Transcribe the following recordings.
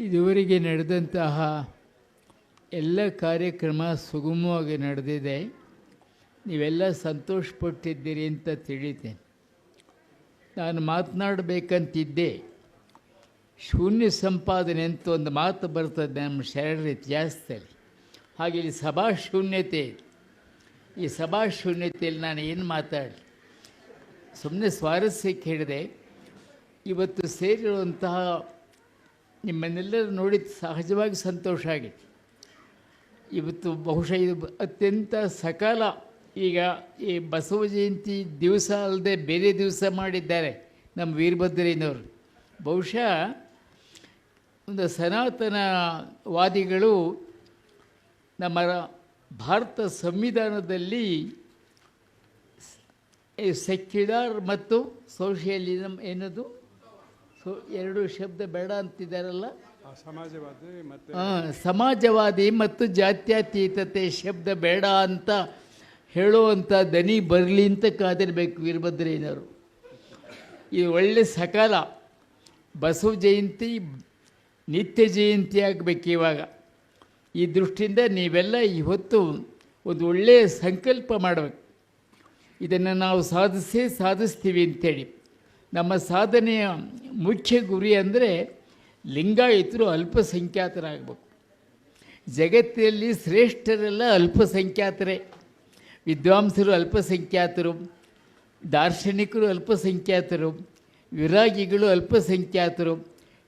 ಇದುವರೆಗೆ ನಡೆದಂತಹ ಎಲ್ಲ ಕಾರ್ಯಕ್ರಮ ಸುಗಮವಾಗಿ ನಡೆದಿದೆ. ನೀವೆಲ್ಲ ಸಂತೋಷಪಟ್ಟಿದ್ದೀರಿ ಅಂತ ತಿಳಿತೇನೆ. ನಾನು ಮಾತನಾಡಬೇಕಂತಿದ್ದೆ. ಶೂನ್ಯ ಸಂಪಾದನೆ ಅಂತ ಒಂದು ಮಾತು ಬರ್ತದೆ ನಮ್ಮ ಶರಣರ ಇತಿಹಾಸದಲ್ಲಿ. ಹಾಗೆ ಇಲ್ಲಿ ಸಭಾ ಶೂನ್ಯತೆ. ಈ ಸಭಾ ಶೂನ್ಯತೆಯಲ್ಲಿ ನಾನು ಏನು ಮಾತಾಡಲಿ? ಸುಮ್ಮನೆ ಸ್ವಾರಸ್ಯಕ್ಕೆ ಹೇಳಿದೆ. ಇವತ್ತು ಸೇರಿರುವಂತಹ ನಿಮ್ಮನ್ನೆಲ್ಲರೂ ನೋಡಿದ ಸಹಜವಾಗಿ ಸಂತೋಷ ಆಗಿತ್ತು. ಇವತ್ತು ಬಹುಶಃ ಇದು ಅತ್ಯಂತ ಸಕಾಲ. ಈಗ ಈ ಬಸವ ಜಯಂತಿ ದಿವಸ ಅಲ್ಲದೆ ಬೇರೆ ದಿವಸ ಮಾಡಿದ್ದಾರೆ ನಮ್ಮ ವೀರಭದ್ರಯ್ಯನವರು ಬಹುಶಃ ಒಂದು ಸನಾತನವಾದಿಗಳು ನಮ್ಮ ಭಾರತ ಸಂವಿಧಾನದಲ್ಲಿ ಸೆಕ್ಯುಲರ್ ಮತ್ತು ಸೋಷಿಯಲಿಸಮ್ ಏನದು? ಸೊ ಎರಡು ಶಬ್ದ ಬೇಡ ಅಂತಿದ್ದಾರಲ್ಲ? ಸಮಾಜವಾದಿ ಮತ್ತೆ ಆ, ಸಮಾಜವಾದಿ ಮತ್ತು ಜಾತ್ಯತೀತತೆ ಶಬ್ದ ಬೇಡ ಅಂತ ಹೇಳುವಂಥ ದನಿ ಬರಲಿ ಅಂತ ಕಾದಿರಬೇಕು ವೀರಭದ್ರಯ್ಯನವರು ಇದು ಒಳ್ಳೆ ಸಕಾಲ ಬಸವ ಜಯಂತಿ ನಿತ್ಯ ಜಯಂತಿ ಆಗಬೇಕು ಇವಾಗ. ಈ ದೃಷ್ಟಿಯಿಂದ ನೀವೆಲ್ಲ ಇವತ್ತು ಒಂದು ಒಳ್ಳೆಯ ಸಂಕಲ್ಪ ಮಾಡಬೇಕು. ಇದನ್ನು ನಾವು ಸಾಧಿಸೇ ಸಾಧಿಸ್ತೀವಿ ಅಂತೇಳಿ. ನಮ್ಮ ಸಾಧನೆಯ ಮುಖ್ಯ ಗುರಿ ಅಂದರೆ ಲಿಂಗಾಯತರು ಅಲ್ಪಸಂಖ್ಯಾತರಾಗಬೇಕು. ಜಗತ್ತಿನಲ್ಲಿ ಶ್ರೇಷ್ಠರೆಲ್ಲ ಅಲ್ಪಸಂಖ್ಯಾತರೇ. ವಿದ್ವಾಂಸರು ಅಲ್ಪಸಂಖ್ಯಾತರು, ದಾರ್ಶನಿಕರು ಅಲ್ಪಸಂಖ್ಯಾತರು, ವಿರಾಗಿಗಳು ಅಲ್ಪಸಂಖ್ಯಾತರು,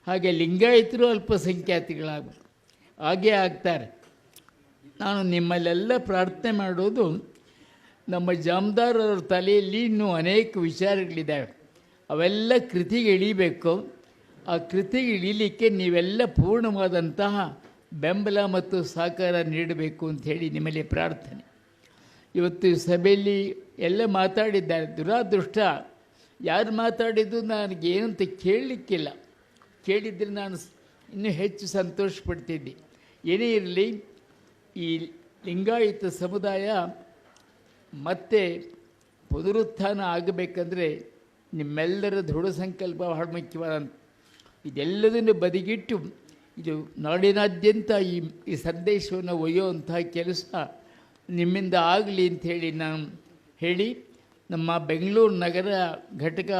ಹಾಗೆ ಲಿಂಗಾಯತರು ಅಲ್ಪಸಂಖ್ಯಾತಿಗಳಾಗಬೇಕು. ಹಾಗೆ ಆಗ್ತಾರೆ. ನಾನು ನಿಮ್ಮಲ್ಲೆಲ್ಲ ಪ್ರಾರ್ಥನೆ ಮಾಡೋದು ನಮ್ಮ ಜಾಮದಾರ್ ಅವ್ರ ತಲೆಯಲ್ಲಿ ಇನ್ನೂ ಅನೇಕ ವಿಚಾರಗಳಿದ್ದಾವೆ. ಅವೆಲ್ಲ ಕೃತಿಗೆ ಇಳಿಬೇಕು. ಆ ಕೃತಿಗೆ ಇಳಿಲಿಕ್ಕೆ ನೀವೆಲ್ಲ ಪೂರ್ಣವಾದಂತಹ ಬೆಂಬಲ ಮತ್ತು ಸಹಕಾರ ನೀಡಬೇಕು ಅಂಥೇಳಿ ನಿಮ್ಮಲ್ಲಿ ಪ್ರಾರ್ಥನೆ. ಇವತ್ತು ಸಭೆಯಲ್ಲಿ ಎಲ್ಲ ಮಾತಾಡಿದ್ದಾರೆ. ದುರಾದೃಷ್ಟ. ಯಾರು ಮಾತಾಡಿದ್ದು ನನಗೆ ಏನು ಅಂತ ಕೇಳಲಿಕ್ಕಿಲ್ಲ. ಕೇಳಿದರೆ ನಾನು ಇನ್ನೂ ಹೆಚ್ಚು ಸಂತೋಷ ಪಡ್ತಿದ್ದೆ ಏನೇ ಇರಲಿ, ಈ ಲಿಂಗಾಯತ ಸಮುದಾಯ ಮತ್ತೆ ಪುನರುತ್ಥಾನ ಆಗಬೇಕಂದ್ರೆ ನಿಮ್ಮೆಲ್ಲರ ದೃಢ ಸಂಕಲ್ಪ ಬಹಳ ಮುಖ್ಯವಾದ ಇದೆಲ್ಲದನ್ನು ಬದಿಗಿಟ್ಟು ಇದು ನಾಡಿನಾದ್ಯಂತ ಈ ಈ ಸಂದೇಶವನ್ನು ಒಯ್ಯುವಂಥ ಕೆಲಸ ನಿಮ್ಮಿಂದ ಆಗಲಿ ಅಂಥೇಳಿ ನಾನು ಹೇಳಿ. ನಮ್ಮ ಬೆಂಗಳೂರು ನಗರ ಘಟಕ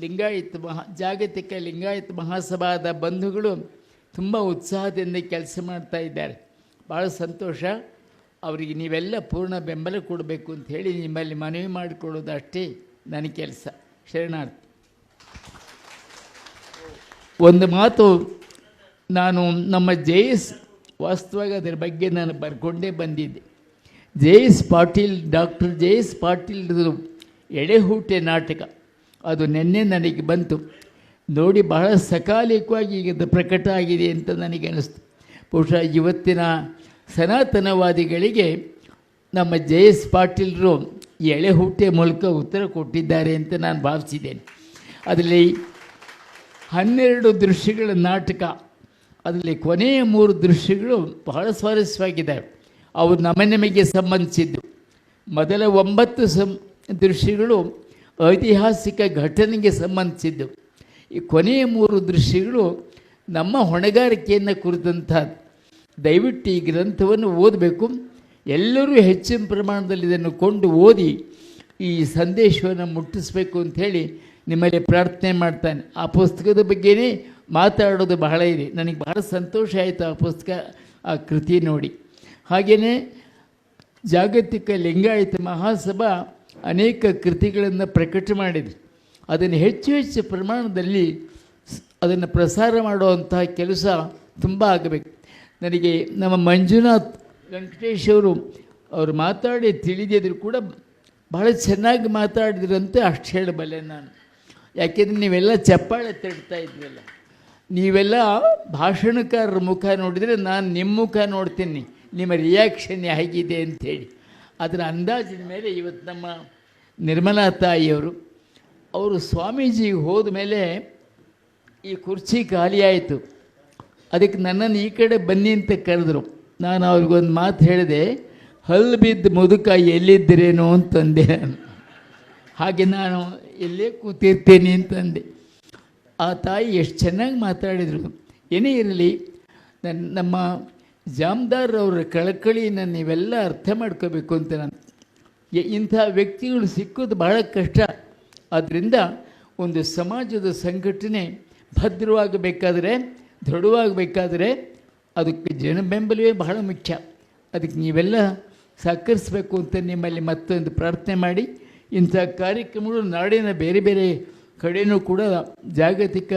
ಲಿಂಗಾಯತ ಮಹಾ, ಜಾಗತಿಕ ಲಿಂಗಾಯತ ಮಹಾಸಭಾದ ಬಂಧುಗಳು ತುಂಬ ಉತ್ಸಾಹದಿಂದ ಕೆಲಸ ಮಾಡ್ತಾ ಇದ್ದಾರೆ. ಭಾಳ ಸಂತೋಷ. ಅವರಿಗೆ ನೀವೆಲ್ಲ ಪೂರ್ಣ ಬೆಂಬಲ ಕೊಡಬೇಕು ಅಂತ ಹೇಳಿ ನಿಮ್ಮಲ್ಲಿ ಮನವಿ ಮಾಡಿಕೊಳ್ಳೋದು ಅಷ್ಟೇ ನನ್ನ ಕೆಲಸ. ಶರಣಾರ್ಥಿ. ಒಂದು ಮಾತು ನಾನು ನಮ್ಮ ಜೈಸ್ ವಾಸ್ತವವಾಗಿ ಅದರ ಬಗ್ಗೆ ನಾನು ಬರ್ಕೊಂಡೇ ಬಂದಿದ್ದೆ. J S Patil, doctor J S ಪಾಟೀಲ್ದು ಎಳೆಹೂಟೆ ನಾಟಕ. ಅದು ನಿನ್ನೆ ನನಗೆ ಬಂತು. ನೋಡಿ ಬಹಳ ಸಕಾಲಿಕವಾಗಿ ಈಗ ಪ್ರಕಟ ಆಗಿದೆ ಅಂತ ನನಗೆ ಅನಿಸ್ತು. ಬಹುಶಃ ಇವತ್ತಿನ ಸನಾತನವಾದಿಗಳಿಗೆ ನಮ್ಮ ಜೆ ಎಸ್ ಪಾಟೀಲ್ರು ಈ ಹುಟ್ಟೆ ಮೂಲಕ ಉತ್ತರ ಕೊಟ್ಟಿದ್ದಾರೆ ಅಂತ ನಾನು ಭಾವಿಸಿದ್ದೇನೆ. ಅದರಲ್ಲಿ ಹನ್ನೆರಡು ದೃಶ್ಯಗಳ ನಾಟಕ, ಅದರಲ್ಲಿ ಕೊನೆಯ ಮೂರು ದೃಶ್ಯಗಳು ಬಹಳ ಸ್ವಾರಸ್ಯವಾಗಿದ್ದಾವೆ. ಅವು ನಮ್ಮ ನಮಗೆ ಸಂಬಂಧಿಸಿದ್ದು. ಮೊದಲ ಒಂಬತ್ತು ಸಂ, ದೃಶ್ಯಗಳು ಐತಿಹಾಸಿಕ ಘಟನೆಗೆ ಸಂಬಂಧಿಸಿದ್ದು. ಈ ಕೊನೆಯ ಮೂರು ದೃಶ್ಯಗಳು ನಮ್ಮ ಹೊಣೆಗಾರಿಕೆಯನ್ನು ಕುರಿತಂಥ ದಯವಿಟ್ಟು ಈ ಗ್ರಂಥವನ್ನು ಓದಬೇಕು. ಎಲ್ಲರೂ ಹೆಚ್ಚಿನ ಪ್ರಮಾಣದಲ್ಲಿ ಇದನ್ನು ಕೊಂಡು ಓದಿ ಈ ಸಂದೇಶವನ್ನು ಮುಟ್ಟಿಸಬೇಕು ಅಂಥೇಳಿ ನಿಮ್ಮಲ್ಲಿ ಪ್ರಾರ್ಥನೆ ಮಾಡ್ತಾನೆ. ಆ ಪುಸ್ತಕದ ಬಗ್ಗೆನೇ ಮಾತಾಡೋದು ಬಹಳ ಇದೆ. ನನಗೆ ಬಹಳ ಸಂತೋಷ ಆಯಿತು ಆ ಪುಸ್ತಕ, ಆ ಕೃತಿ ನೋಡಿ. ಹಾಗೆಯೇ ಜಾಗತಿಕ ಲಿಂಗಾಯತ ಮಹಾಸಭಾ ಅನೇಕ ಕೃತಿಗಳನ್ನು ಪ್ರಕಟ ಮಾಡಿದೆ. ಅದನ್ನು ಹೆಚ್ಚು ಹೆಚ್ಚು ಪ್ರಮಾಣದಲ್ಲಿ ಅದನ್ನು ಪ್ರಸಾರ ಮಾಡುವಂತಹ ಕೆಲಸ ತುಂಬ ಆಗಬೇಕು. ನನಗೆ ನಮ್ಮ ಮಂಜುನಾಥ್ ವೆಂಕಟೇಶ್ ಅವರು ಅವರು ಮಾತಾಡಿ ತಿಳಿದಿದ್ರು ಕೂಡ ಬಹಳ ಚೆನ್ನಾಗಿ ಮಾತಾಡಿದ್ರಂತೆ, ಅಷ್ಟು ಹೇಳಬಲ್ಲೆ ನಾನು. ಯಾಕೆಂದರೆ ನೀವೆಲ್ಲ ಚಪ್ಪಾಳೆ ತಡ್ತಾ ಇದ್ವಲ್ಲ ನೀವೆಲ್ಲ ಭಾಷಣಕಾರರ ಮುಖ ನೋಡಿದರೆ ನಾನು ನಿಮ್ಮ ಮುಖ ನೋಡ್ತೀನಿ, ನಿಮ್ಮ ರಿಯಾಕ್ಷನ್ ಹೇಗಿದೆ ಅಂಥೇಳಿ. ಅದರ ಅಂದಾಜಿನ ಮೇಲೆ ಇವತ್ತು ನಮ್ಮ ನಿರ್ಮಲಾ ತಾಯಿಯವರು, ಅವರು ಸ್ವಾಮೀಜಿಗೆ ಹೋದ ಮೇಲೆ ಈ ಕುರ್ಚಿ ಖಾಲಿಯಾಯಿತು ಅದಕ್ಕೆ ನನ್ನನ್ನು ಈ ಕಡೆ ಬನ್ನಿ ಅಂತ ಕರೆದ್ರು. ನಾನು ಅವ್ರಿಗೊಂದು ಮಾತು ಹೇಳಿದೆ, ಹಲ್ಲು ಬಿದ್ದ ಮುದುಕ ಎಲ್ಲಿದ್ದೀರೇನೋ ಅಂತಂದೆ. ಹಾಗೆ ನಾನು ಎಲ್ಲೇ ಕೂತಿರ್ತೇನೆ ಅಂತಂದೆ. ಆ ತಾಯಿ ಎಷ್ಟು ಚೆನ್ನಾಗಿ ಮಾತಾಡಿದರು. ಏನೇ ಇರಲಿ ನನ್ನ ನಮ್ಮ ಜಾಮ್ದಾರ್ ಅವರ ಕಳಕಳಿಯನ್ನು ನೀವೆಲ್ಲ ಅರ್ಥ ಮಾಡ್ಕೋಬೇಕು ಅಂತ ನಾನು. ಇಂಥ ವ್ಯಕ್ತಿಗಳು ಸಿಕ್ಕೋದು ಬಹಳ ಕಷ್ಟ. ಆದ್ದರಿಂದ ಒಂದು ಸಮಾಜದ ಸಂಘಟನೆ ಭದ್ರವಾಗಬೇಕಾದ್ರೆ, ದೃಢವಾಗಬೇಕಾದ್ರೆ ಅದಕ್ಕೆ ಜನ ಬೆಂಬಲವೇ ಬಹಳ ಮುಖ್ಯ. ಅದಕ್ಕೆ ನೀವೆಲ್ಲ ಸಹಕರಿಸಬೇಕು ಅಂತ ನಿಮ್ಮಲ್ಲಿ ಮತ್ತೊಂದು ಪ್ರಾರ್ಥನೆ ಮಾಡಿ, ಇಂಥ ಕಾರ್ಯಕ್ರಮಗಳು ನಾಡಿನ ಬೇರೆ ಬೇರೆ ಕಡೆಯೂ ಕೂಡ ಜಾಗತಿಕ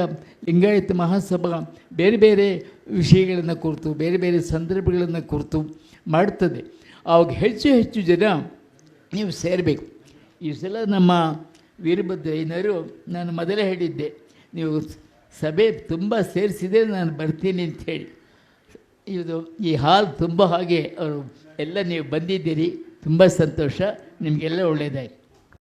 ಲಿಂಗಾಯತ ಮಹಾಸಭಾ ಬೇರೆ ಬೇರೆ ವಿಷಯಗಳನ್ನು ಕುರಿತು, ಬೇರೆ ಬೇರೆ ಸಂದರ್ಭಗಳನ್ನು ಕುರಿತು ಮಾಡ್ತದೆ. ಆವಾಗ ಹೆಚ್ಚು ಹೆಚ್ಚು ಜನ ನೀವು ಸೇರಬೇಕು. ಈ ಸಲ ನಮ್ಮ ವೀರಭದ್ರಯ್ಯನವರು ನಾನು ಮೊದಲೇ ಹೇಳಿದ್ದೆ, ನೀವು ಸಭೆ ತುಂಬ ಸೇರಿಸಿದರೆ ನಾನು ಬರ್ತೀನಿ ಅಂಥೇಳಿ ಇದು ಈ ಹಾಲ್ ತುಂಬ ಹಾಗೆ ಅವರು ಎಲ್ಲ ನೀವು ಬಂದಿದ್ದೀರಿ ತುಂಬ ಸಂತೋಷ ನಿಮಗೆಲ್ಲ ಒಳ್ಳೆಯದಾಗಿ